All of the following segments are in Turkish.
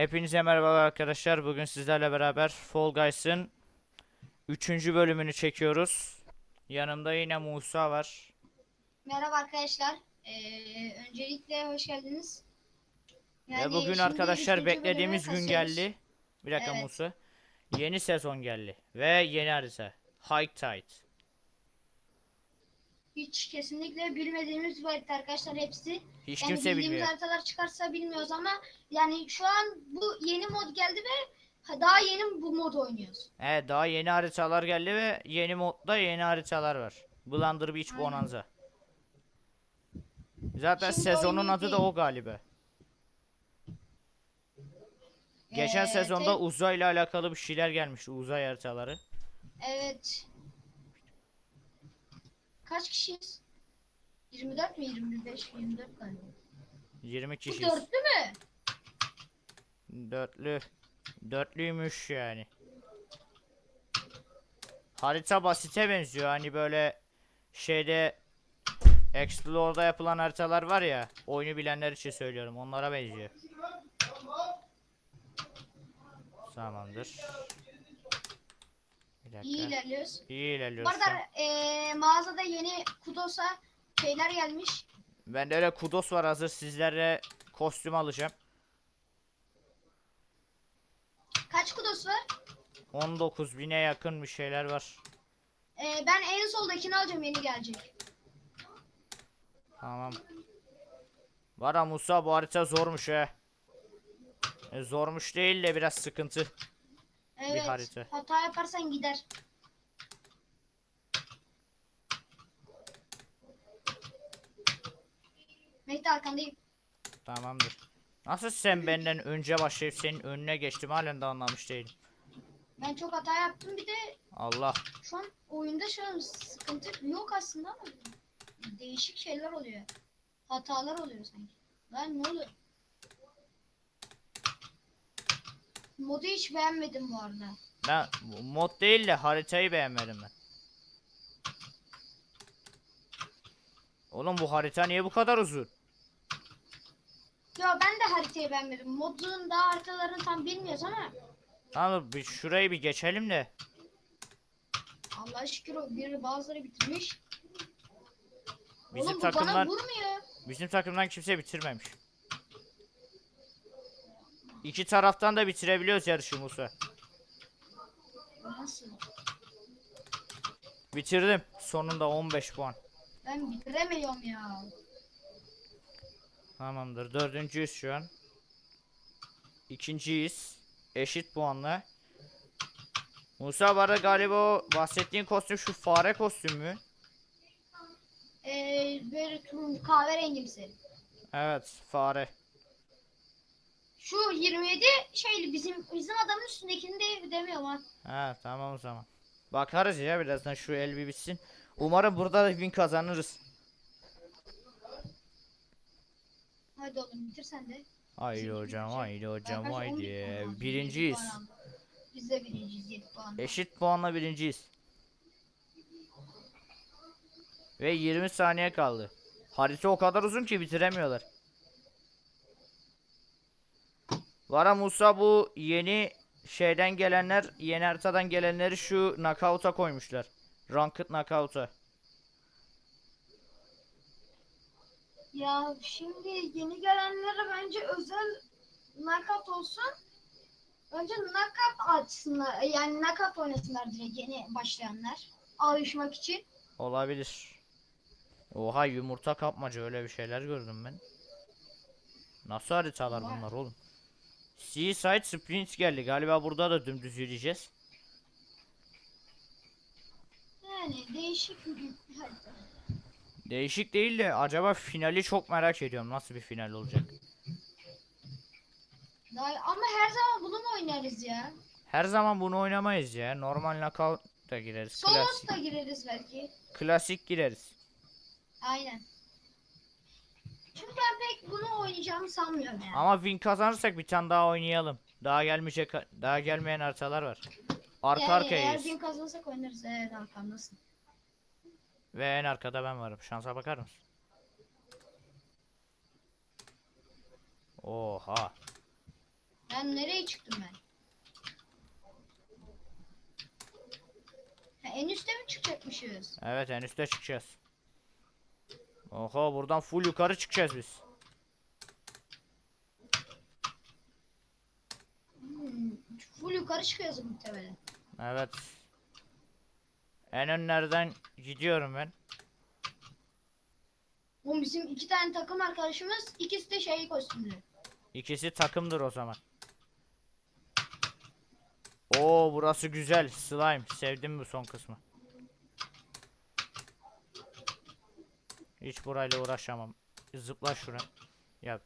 Hepinize merhabalar arkadaşlar. Bugün sizlerle beraber Fall Guys'ın 3. bölümünü çekiyoruz. Yanımda yine Musa var. Merhaba arkadaşlar. Ee, öncelikle hoş geldiniz. Ve bugün şimdi arkadaşlar üçüncü beklediğimiz bölüme gün kasıyoruz. geldi. Bir dakika Evet. Musa. Yeni sezon geldi. Ve yeni harita. High Tide. Hiç kesinlikle bilmediğimiz harita arkadaşlar hepsi. Hiç yani kimse bildiğimiz bilmiyor. haritalar çıkarsa bilmiyoruz ama yani şu an bu yeni mod geldi ve ha- daha yeni bu mod oynuyoruz. Evet daha yeni haritalar geldi ve yeni modda yeni haritalar var. Blunder Beach Aynen. Bonanza. Zaten Şimdi sezonun adı da o galiba. Geçen Ee, sezonda uzayla alakalı bir şeyler gelmişti. Uzay haritaları. Evet. Kaç kişiyiz? 24 mi 25 24 galiba. 20 Bu kişiyiz. dörtlü mü? Dörtlü. Dörtlüymüş yani. Harita basite benziyor. Hani böyle şeyde Explore'da yapılan haritalar var ya. Oyunu bilenler için söylüyorum. Onlara benziyor. Tamamdır. Bir dakika. İyi ilerliyoruz. İyi Bu ilerliyoruz. şu arada eee, mağazada yeni Kudos'a şeyler gelmiş. Bende öyle kudos var hazır. Sizlere kostüm alacağım. Kaç Kudos var? 19 bine yakın bir şeyler var. Eee, ben en soldakini alacağım yeni gelecek. Tamam. Var Musa bu harita zormuş he. E, zormuş değil de biraz sıkıntı. Evet. harita. Hata yaparsan gider. Mehdi arkandayım. Tamamdır. Nasıl sen benden önce başlayıp senin önüne geçtim halen de anlamış değilim. Ben çok hata yaptım bir de Allah. şu an oyunda şu an sıkıntı yok aslında ama değişik şeyler oluyor. Hatalar oluyor sanki. Lan ne oluyor? Modu hiç beğenmedim bu arada. Ben mod değil de haritayı beğenmedim ben. Oğlum bu harita niye bu kadar uzun? Ya ben de haritayı beğenmedim. Modun daha haritalarını tam bilmiyoruz ama Tamam bir şurayı bir geçelim de. Allah şükür o biri bazıları bitirmiş. Bizim Oğlum bu bana takımdan vurmuyor. bizim takımdan kimse bitirmemiş. İki taraftan da bitirebiliyoruz yarışı Musa. Nasıl? Bitirdim. Sonunda 15 puan. Ben bitiremiyorum ya. Tamamdır. Dördüncüyüz şu an. İkinciyiz. Eşit puanla. Musa arada galiba o bahsettiğin kostüm şu fare kostüm mü? Ee, böyle kahverengimsi. Evet fare. Şu 27 şeyli bizim bizim adamın üstündekini de demiyorum ha. Ha tamam o zaman. Bakarız ya birazdan şu el bir bitsin. Umarım burada da win kazanırız. Hadi oğlum bitir sen de. Haydi hocam haydi hocam Arkadaş, 11 haydi. Birinciyiz. Biz de birinciyiz 7 puan. Eşit puanla birinciyiz. Ve 20 saniye kaldı. Harita o kadar uzun ki bitiremiyorlar. Vara Musa bu yeni şeyden gelenler, yeni haritadan gelenleri şu knockout'a koymuşlar. Ranked knockout'a. Ya şimdi yeni gelenlere bence özel knockout olsun. Önce knockout açsınlar. Yani knockout oynasınlar direkt yeni başlayanlar. Alışmak için. Olabilir. Oha yumurta kapmaca öyle bir şeyler gördüm ben. Nasıl haritalar bunlar oğlum? Seaside Sprint geldi. Galiba burada da dümdüz yürüyeceğiz. Yani değişik bir harita. Değişik değil de acaba finali çok merak ediyorum. Nasıl bir final olacak? Daha, ama her zaman bunu mu oynarız ya? Her zaman bunu oynamayız ya. Normal knockout da gireriz. Solos Klasik, da gireriz belki. klasik gireriz. Aynen. Çünkü ben pek bunu oynayacağımı sanmıyorum yani. Ama win kazanırsak bir tane daha oynayalım. Daha gelmeyecek daha gelmeyen haritalar var. Arka yani eğer arkayayız. bin kazanırsak oynarız. Evet arkamdasın. Ve en arkada ben varım. Şansa bakar mısın? Oha. Ben nereye çıktım ben? Ha, en üste mi çıkacakmışız? Evet en üste çıkacağız. Oha buradan full yukarı çıkacağız biz. Hmm, full yukarı çıkıyoruz muhtemelen. Evet. En önlerden gidiyorum ben. Oğlum bizim iki tane takım arkadaşımız ikisi de şey kostümlü. İkisi takımdır o zaman. Oo burası güzel. Slime. Sevdim bu son kısmı. Hiç burayla uğraşamam. Zıpla şuna. Ya.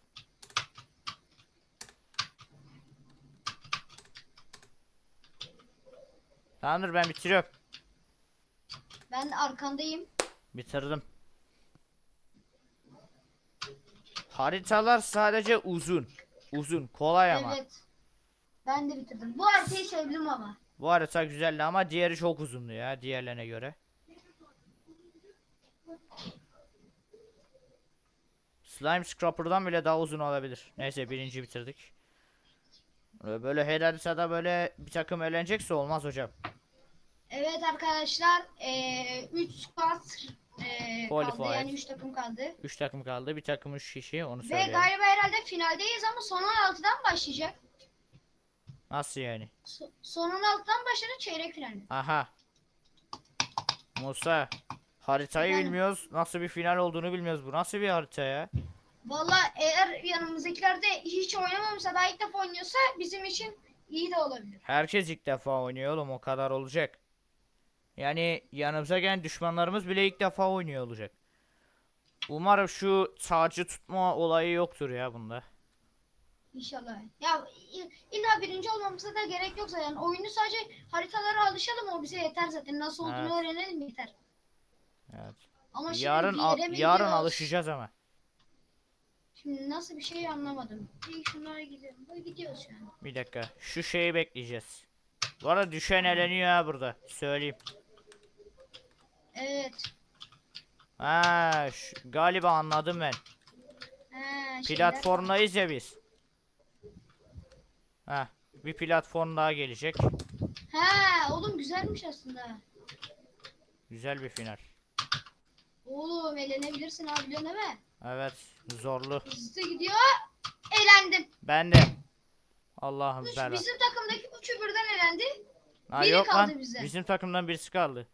Tamamdır ben bitiriyorum. Ben arkandayım. Bitirdim. Haritalar sadece uzun. Uzun. Kolay ama. Evet. Ben de bitirdim. Bu haritayı sevdim ama. Bu harita güzeldi ama diğeri çok uzundu ya diğerlerine göre. Slime Scrapper'dan bile daha uzun olabilir. Neyse birinci bitirdik. Ee, Böyle her haritada böyle bir takım eğlenecekse olmaz hocam. Evet arkadaşlar. 3 squad eee kaldı. Qualified. Yani 3 takım kaldı. 3 takım kaldı. Bir takım 3 kişi onu Ve söyleyelim. galiba herhalde finaldeyiz ama son 16'dan başlayacak. Nasıl yani? So- son 16'dan başladı çeyrek final. Aha. Musa. Haritayı Efendim? bilmiyoruz. Nasıl bir final olduğunu bilmiyoruz. Bu nasıl bir harita ya? Valla eğer yanımızdakiler de hiç oynamamışsa daha ilk defa oynuyorsa bizim için iyi de olabilir. Herkes ilk defa oynuyor oğlum o kadar olacak. Yani yanımıza gelen düşmanlarımız bile ilk defa oynuyor olacak. Umarım şu tacı tutma olayı yoktur ya bunda. İnşallah. Ya illa birinci olmamıza da gerek yoksa yani oyunu sadece haritalara alışalım o bize yeter zaten. Nasıl olduğunu Evet. öğrenelim yeter. Evet. Ama şimdi Yarın al- yarın gidiyoruz? alışacağız ama. Şimdi nasıl bir şey anlamadım. Bir şunlara gidelim. Böyle gidiyoruz şu an. Bir dakika. Şu şeyi bekleyeceğiz. Bu arada düşen eleniyor ha burada. Söyleyeyim. Evet. Ha, şu- galiba anladım ben. Ha, Platformdayız ya biz. Ha, bir platform daha gelecek. Ha, oğlum güzelmiş aslında. Güzel bir final. Oğlum eğlenebilirsin abi biliyorsun değil mi? Evet, zorlu. Hızlı gidiyor. Eğlendim. Ben de. Allah'ım Üç, bela. bizim takımdaki üçü birden elendi. Ha, biri yok kaldı lan. bize. Bizim takımdan birisi kaldı.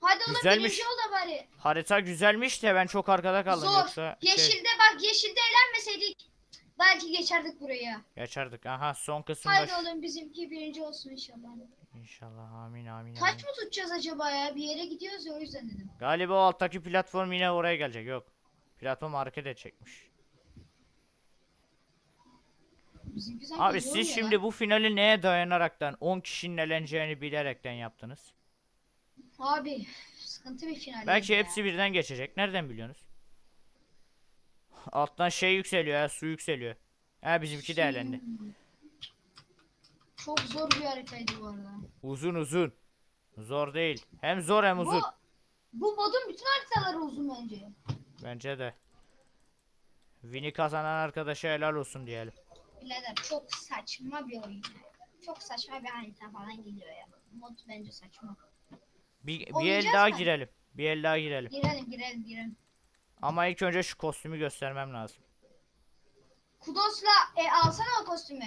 Hadi oğlum Güzelmiş. birinci ol da bari. Harita güzelmiş de ben çok arkada kaldım Zor. yoksa şey, Yeşilde bak yeşilde eğlenmeseydik belki geçerdik buraya. geçerdik. Aha son kısımda. Haydi oğlum bizimki birinci olsun inşallah. İnşallah amin amin. Kaç amin. mı tutacağız acaba ya? Bir yere gidiyoruz ya o yüzden dedim. Galiba o alttaki platform yine oraya gelecek. Yok. Platform hareket edecekmiş. Abi siz ya şimdi bu finali neye dayanaraktan 10 kişinin eleneceğini bilerekten yaptınız? Abi sıkıntı bir final. Belki ya. hepsi birden geçecek. Nereden biliyorsunuz? Alttan şey yükseliyor ya, su yükseliyor. Ha bizimki de elendi. Hmm. Çok zor bir haritaydı bu arada. Uzun uzun. Zor değil. Hem zor hem uzun. Bu, bu modun bütün haritaları uzun bence. Bence de. Win'i kazanan arkadaşa helal olsun diyelim. Birader çok saçma bir oyun. Çok saçma bir harita falan geliyor ya. Mod bence saçma. Bir, bir el Oynayacağız daha mı? girelim. Bir el daha girelim. Girelim girelim girelim. Ama ilk önce şu kostümü göstermem lazım. Kudos'la e, alsana o kostümü.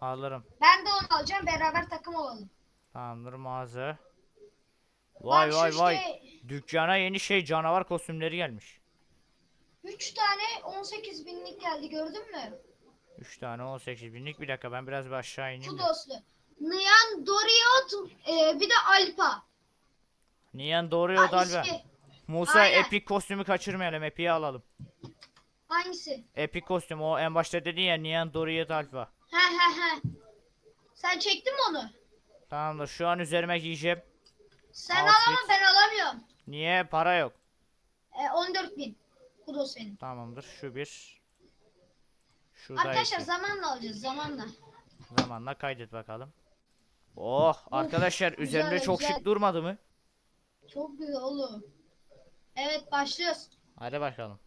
Alırım. Ben de onu alacağım beraber takım olalım. Tamamdır mağaza. Vay Bak şu vay vay. işte Dükkana yeni şey canavar kostümleri gelmiş. 3 tane 18 binlik geldi gördün mü? 3 tane 18 binlik. Bir dakika ben biraz bir aşağı ineyim de. Kudos'lu. Nyan, Doriot, e, bir de Alpa. Niyan doğruyor Ha, Dalva. ismi. Musa Aynen. Epic kostümü kaçırmayalım. Epic'i alalım. Hangisi? Epic kostüm o en başta dedin ya Niyan Doriyet Alfa. He he he. Sen çektin mi onu? Tamamdır şu an üzerime giyeceğim. Sen Outfit. al ama ben alamıyorum. Niye? Para yok. E, 14 bin. Kudos benim. Tamamdır şu bir. Şurada Arkadaşlar iki. zamanla alacağız zamanla. Zamanla kaydet bakalım. Oh arkadaşlar güzel, üzerinde çok güzel. şık durmadı mı? Çok güzel oğlum. Evet başlıyoruz. Hadi bakalım.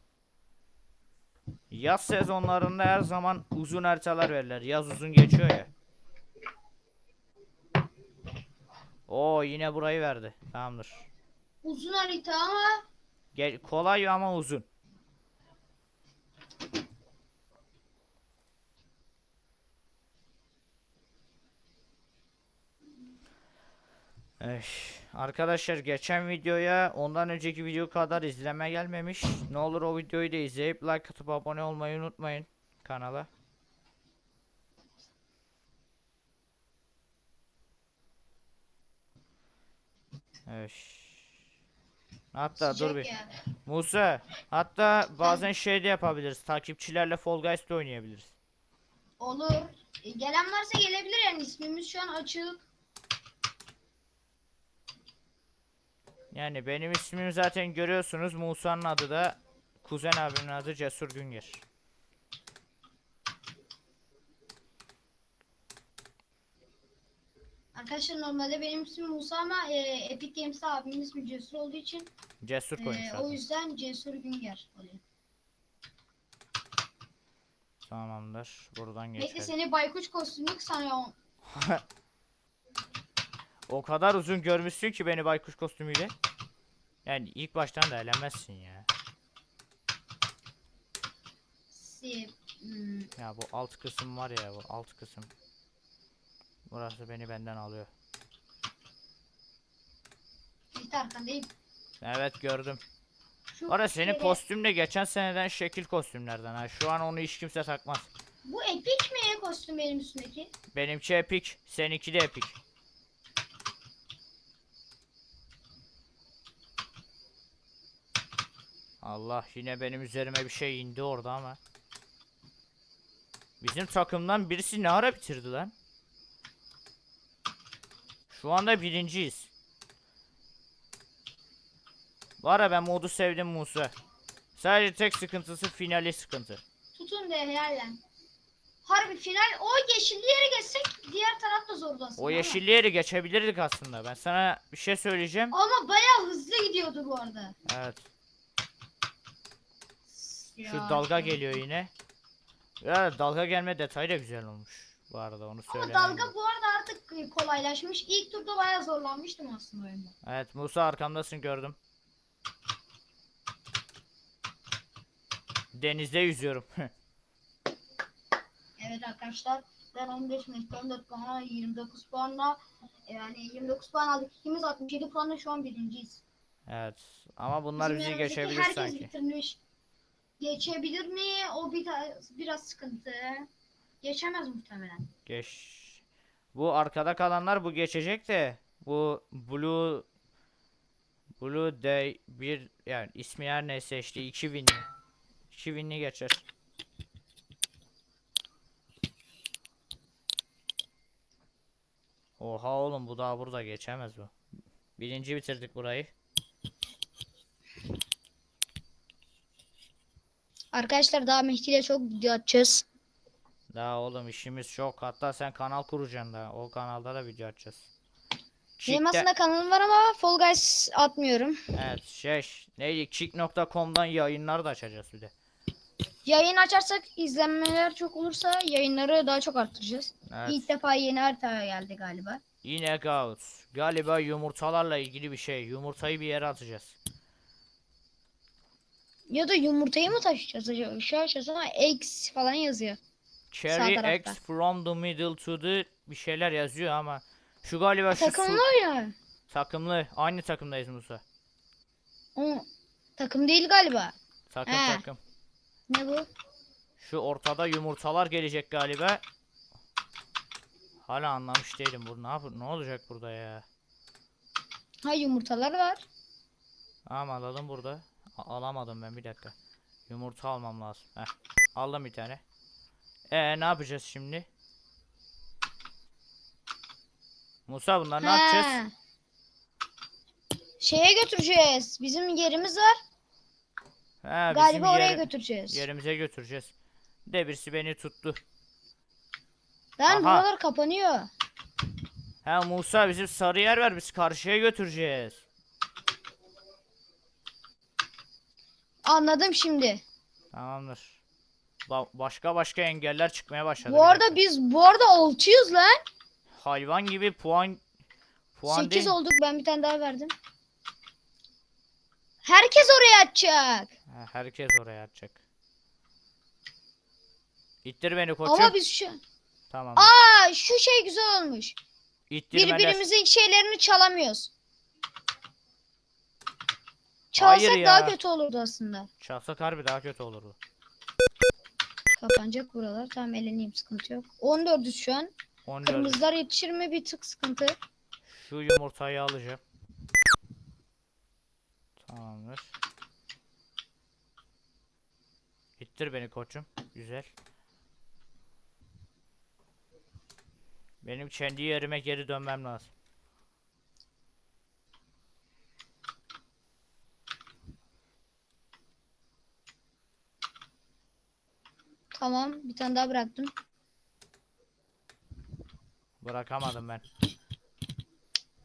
Yaz sezonlarında her zaman uzun haritalar verirler. Yaz uzun geçiyor ya. Oo yine burayı verdi. Tamamdır. Uzun harita ama Gel kolay ama uzun. Eş, arkadaşlar geçen videoya ondan önceki video kadar izleme gelmemiş. Ne olur o videoyu da izleyip like atıp abone olmayı unutmayın kanala. Eş. Hatta dur bir. sıcak ya. Musa, hatta bazen şey de yapabiliriz. Takipçilerle Fall Guys'ta oynayabiliriz. Olur. E, gelen varsa gelebilir yani ismimiz şu an açık. Yani benim ismimi zaten görüyorsunuz. Musa'nın adı da kuzen abimin adı Cesur Günger. Arkadaşlar normalde benim ismim Musa ama e, Epic Games'te abimin ismi Cesur olduğu için Cesur e, koymuş o zaten. yüzden Cesur Günger oluyor. Tamamdır. Buradan Bekle geçelim. seni baykuş kostümlük sanıyorum. O kadar uzun görmüşsün ki beni baykuş kostümüyle. Yani ilk baştan da eğlenmezsin ya. Si, hmm, Ya bu alt kısım var ya bu alt kısım. Burası beni benden alıyor. git arkandayım. Evet gördüm. Şu Ara senin kere- kostüm de geçen seneden şekil kostümlerden ha. Şu an onu hiç kimse takmaz. Bu Epic mi kostüm benim üstündeki? Benimki epik, seninki de epik. Allah yine benim üzerime bir şey indi orada ama. Bizim takımdan birisi ne ara bitirdi lan? Şu anda birinciyiz. Var ya ben modu sevdim Musa. Sadece tek sıkıntısı finali sıkıntı. Tutun de helal lan. Harbi final o yeşilli yere geçsek diğer taraf da zordu aslında. O yeşilli yeri geçebilirdik aslında. Ben sana bir şey söyleyeceğim. Ama bayağı hızlı gidiyordu bu arada. Evet. Şu Ya, dalga çok- geliyor yine. Ya dalga gelme detayı da güzel olmuş. Bu arada onu Ama söylemem. dalga bu arada artık kolaylaşmış. İlk turda bayağı zorlanmıştım aslında oyunda. Evet Musa arkamdasın gördüm. Denizde yüzüyorum. Evet arkadaşlar ben 15 metre 14 puanla 29 puanla yani 29 puan aldık. İkimiz 67 puanla şu an birinciyiz. evet. Ama bunlar Bizim bizi yanımızdaki geçebilir herkes sanki. bitirmiş. Geçebilir mi? O bir biraz sıkıntı. Geçemez muhtemelen. Geç. Bu arkada kalanlar bu geçecek de bu Blue Blue Day bir yani ismi her neyse işte 2000 2000'li geçer. Oha oğlum bu daha burada geçemez bu. Birinci bitirdik burayı. Arkadaşlar daha Mehdi ile çok video atacağız. Daha oğlum işimiz çok. Hatta sen kanal kuracaksın da. O kanalda da video açacağız. Benim aslında kanalım var ama Fall Guys atmıyorum. Evet şey neydi kick.com'dan yayınlar da açacağız bir de. Yayın açarsak izlenmeler çok olursa yayınları daha çok arttıracağız. Evet. İlk defa yeni harita geldi galiba. Yine Gaut. Galiba yumurtalarla ilgili bir şey. Yumurtayı bir yere atacağız. Ya da yumurtayı mı taşıyacağız acaba? Bir şey açacağız ama eggs falan yazıyor. Carry tarafta. eggs from the middle to the bir şeyler yazıyor ama şu galiba şu su- Takımlı ya. takımlı. Aynı takımdayız Musa. O takım değil galiba. Takım He. takım. Ne bu? Şu ortada yumurtalar gelecek galiba. Hala anlamış değilim bu ne yap ne olacak burada ya? Ha yumurtalar var. Tamam alalım burada. A- alamadım ben bir dakika. Yumurta almam lazım. Heh. Aldım bir tane. Ee ne yapacağız şimdi? Musa bunlar ne yapacağız? Şeye götüreceğiz. Bizim yerimiz var. Bizim Galiba oraya yeri- götüreceğiz. yerimize götüreceğiz. De birisi beni tuttu. Lan Aha. buralar kapanıyor. Ha Musa bizim sarı yer var biz karşıya götüreceğiz. Anladım şimdi. Tamamdır. Ba- başka başka engeller çıkmaya başladı. Bu arada biz bu arada 600 lan. hayvan gibi puan puan 8 değil. olduk ben bir tane daha verdim. Herkes oraya atacak. Ha, herkes oraya atacak. İttir beni koçum. Ama biz şu Tamam. Aa şu şey güzel olmuş. İttirmeler. Birbirimizin şeylerini çalamıyoruz. Çalsak Hayır daha kötü olurdu aslında. Çalsak harbi daha kötü olurdu. Kapanacak buralar. Tamam eleneyim sıkıntı yok. 14'üz şu an. 14. Kırmızılar yetişir mi bir tık sıkıntı. Şu yumurtayı alacağım. Tamamdır. İttir beni koçum. Güzel. Benim kendi yerime geri dönmem lazım. Tamam bir tane daha bıraktım. Bırakamadım ben.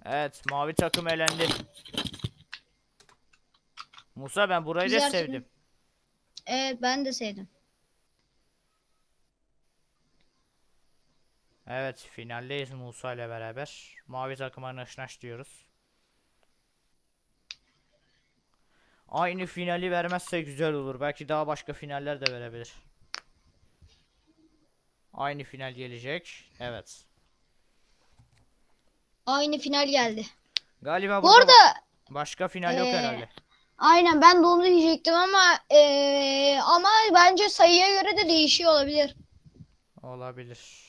Evet, mavi takım elendi. Musa ben burayı da sevdim. Evet ben de sevdim. Evet, finaldeyiz Musa ile beraber. Mavi takıma naş naş diyoruz. Aynı finali vermezse güzel olur. Belki daha başka finaller de verebilir. Aynı final gelecek. Evet. Aynı final geldi. Galiba Bu burada arada başka final yok Ee, herhalde. aynen ben de onu diyecektim ama eee, ama bence sayıya göre de değişiyor olabilir. Olabilir.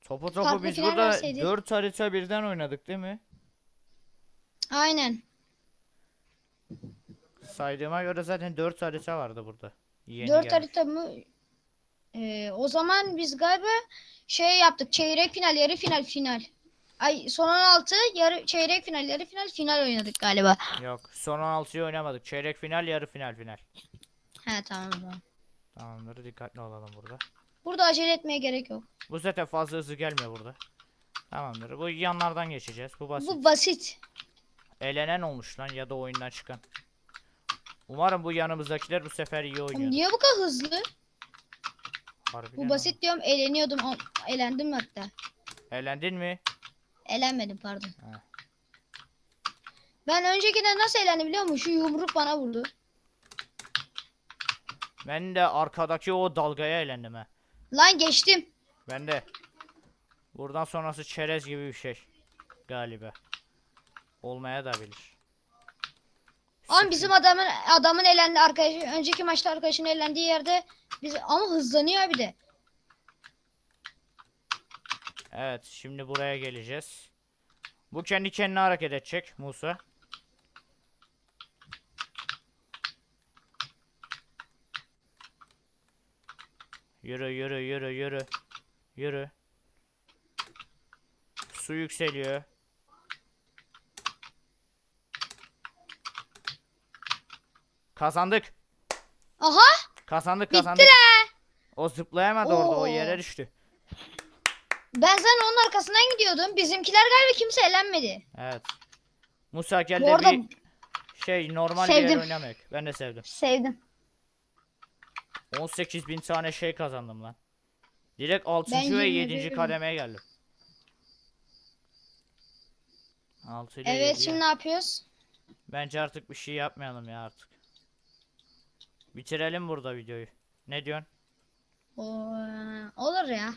Topu topu Farklı biz final burada verseydi. 4 harita birden oynadık değil mi? Aynen. Saydığıma göre zaten 4 harita vardı burada. Yeni 4 gelmiş. harita mı? Eee, o zaman biz galiba şey yaptık. Çeyrek final, yarı final, final. Ay son 16 yarı çeyrek final, yarı final, final oynadık galiba. Yok. Son 16'yı oynamadık. Çeyrek final, yarı final final. He tamam o zaman. Tamamdır. Dikkatli olalım burada. Burada acele etmeye gerek yok. Bu zaten fazla hızlı gelmiyor burada. Tamamdır. Bu yanlardan geçeceğiz. Bu basit. Bu basit. Elenen olmuş lan ya da oyundan çıkan. Umarım bu yanımızdakiler bu sefer iyi oynuyor. Niye bu kadar hızlı? Harbiden Bu basit diyorum eleniyordum. o- Elendim hatta. Elendin mi? Elenmedim pardon. Ha. Ben öncekinde nasıl elendim biliyor musun? Şu yumruk bana vurdu. Ben de arkadaki o dalgaya elendim ha. Lan geçtim. Ben de. Buradan sonrası çerez gibi bir şey. Galiba. Olmaya da bilir. Ama bizim adamın adamın elendi arkadaşı önceki maçta arkadaşının elendiği yerde biz ama hızlanıyor bir de. Evet şimdi buraya geleceğiz. Bu kendi kendine hareket edecek Musa. Yürü yürü yürü yürü. Yürü. Su yükseliyor. Kazandık. Aha Kazandık kazandık. la. O zıplayamadı orada o Oo. yere düştü. Ben zaten onun arkasından gidiyordum. Bizimkiler galiba kimse elenmedi. Evet. Musa gel Bu de arada bir şey normal bir yer sevdim. oynamak. Ben de sevdim. sevdim. 18 bin tane şey kazandım lan. Direkt 6. Ben ve 27 7. bin. kademeye geldim. 6 ile Evet 7'ye. şimdi ne yapıyoruz? Bence artık bir şey yapmayalım ya artık. Bitirelim burada videoyu. Ne diyorsun? Oo, olur ya.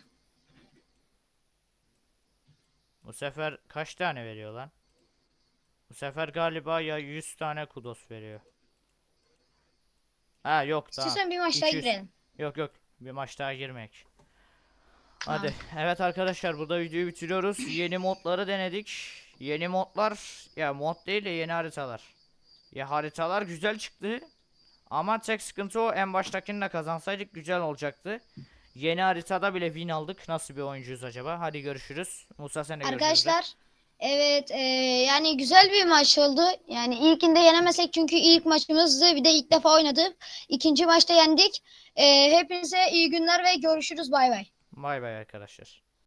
Bu sefer kaç tane veriyor lan? Bu sefer galiba ya 100 tane kudos veriyor. Ha yok daha. İstiyorsan bir maç daha 200. girelim. Yok yok bir maç daha girmek. Hadi. Evet arkadaşlar burada videoyu bitiriyoruz. Yeni modları denedik. Yeni modlar ya mod değil de yeni haritalar. Ya haritalar güzel çıktı. Ama tek sıkıntı o en baştakini de kazansaydık güzel olacaktı. Yeni haritada bile win aldık. Nasıl bir oyuncuyuz acaba? Hadi görüşürüz. Musa sen de. Arkadaşlar evet e, yani güzel bir maç oldu. Yani ilkinde yenemesek çünkü ilk maçımızdı. Bir de ilk defa oynadık. İkinci maçta yendik. E, hepinize iyi günler ve görüşürüz. Bay bay. Bay bay arkadaşlar.